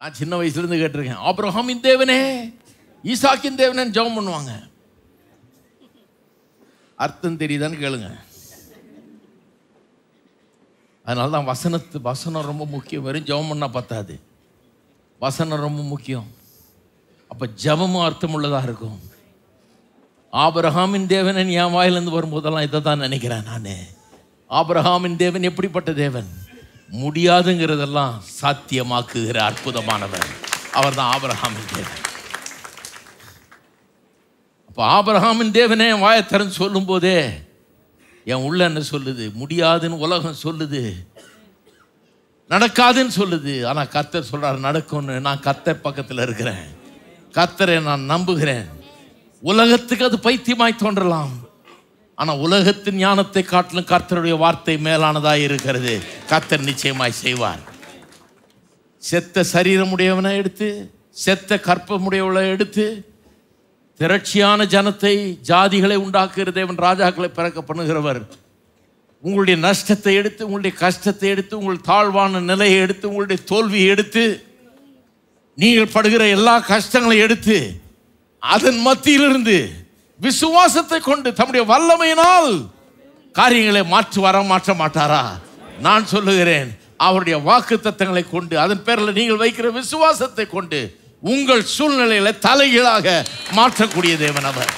நான் சின்ன வயசுல இருந்து கேட்டிருக்கேன். ஆப்ரஹாமின் தேவனே ஈசாக்கின் தேவனேன்னு ஜெபம் பண்ணுவாங்க. அர்த்தம் தெரியுதான்னு கேளுங்க. அதனால தான் வசனத்து வசனம் ரொம்ப முக்கியம். வெறும் ஜெபம் பண்ணால் பத்தாது. வசனம் ரொம்ப முக்கியம். அப்போ ஜெபமும் அர்த்தமுள்ளதாக இருக்கும். ஆபரஹாமின் தேவன் என் வாயிலிருந்து வரும்போதெல்லாம் இதை தான் நினைக்கிறேன் நான். ஆபரஹாமின் தேவன் எப்படிப்பட்ட தேவன்? முடியாதுங்கிறதெல்லாம் சாத்தியமாக்குகிற அற்புதமானவர். அவர் தான் ஆபிரகாமின் தேவன். அப்போ ஆபிரகாமின் தேவனே என் சொல்லும்போதே என் உள்ள என்ன சொல்லுது? முடியாதுன்னு உலகம் சொல்லுது. நடக்காதுன்னு சொல்லுது. ஆனால் கர்த்தர் சொல்கிறார் நடக்கும்னு. நான் கர்த்தர் பக்கத்தில் இருக்கிறேன். கர்த்தரை நான் நம்புகிறேன். உலகத்துக்கு அது பைத்தியமாய் தோன்றலாம். ஆனால் உலகத்தின் ஞானத்தை காட்டிலும் கர்த்தருடைய வார்த்தை மேலானதாக இருக்கிறது. கர்த்தர் நிச்சயமாய் செய்வார். செத்த சரீரமுடையவனை எடுத்து செத்த கற்பமுடையவளை எடுத்து திரட்சியான ஜனத்தை ஜாதிகளை உண்டாக்குகிற தேவன் ராஜாக்களை பிறக்க பண்ணுகிறவர். உங்களுடைய நஷ்டத்தை எடுத்து உங்களுடைய கஷ்டத்தை எடுத்து உங்கள் தாழ்வான நிலையை எடுத்து உங்களுடைய தோல்வியை எடுத்து நீங்கள் படுகிற எல்லா கஷ்டங்களையும் எடுத்து அதன் மத்தியிலிருந்து விசுவாசத்தை கொண்டு தம்முடைய வல்லமையினால் காரியங்களை மாற்றி வர மாற்ற மாட்டாரா நான் சொல்லுகிறேன் அவருடைய வாக்கு தத்தங்களை கொண்டு அதன் பேரில் நீங்கள் வைக்கிற விசுவாசத்தை கொண்டு உங்கள் சூழ்நிலைகளை தலைகீழாக மாற்றக்கூடிய தேவன் அவர்.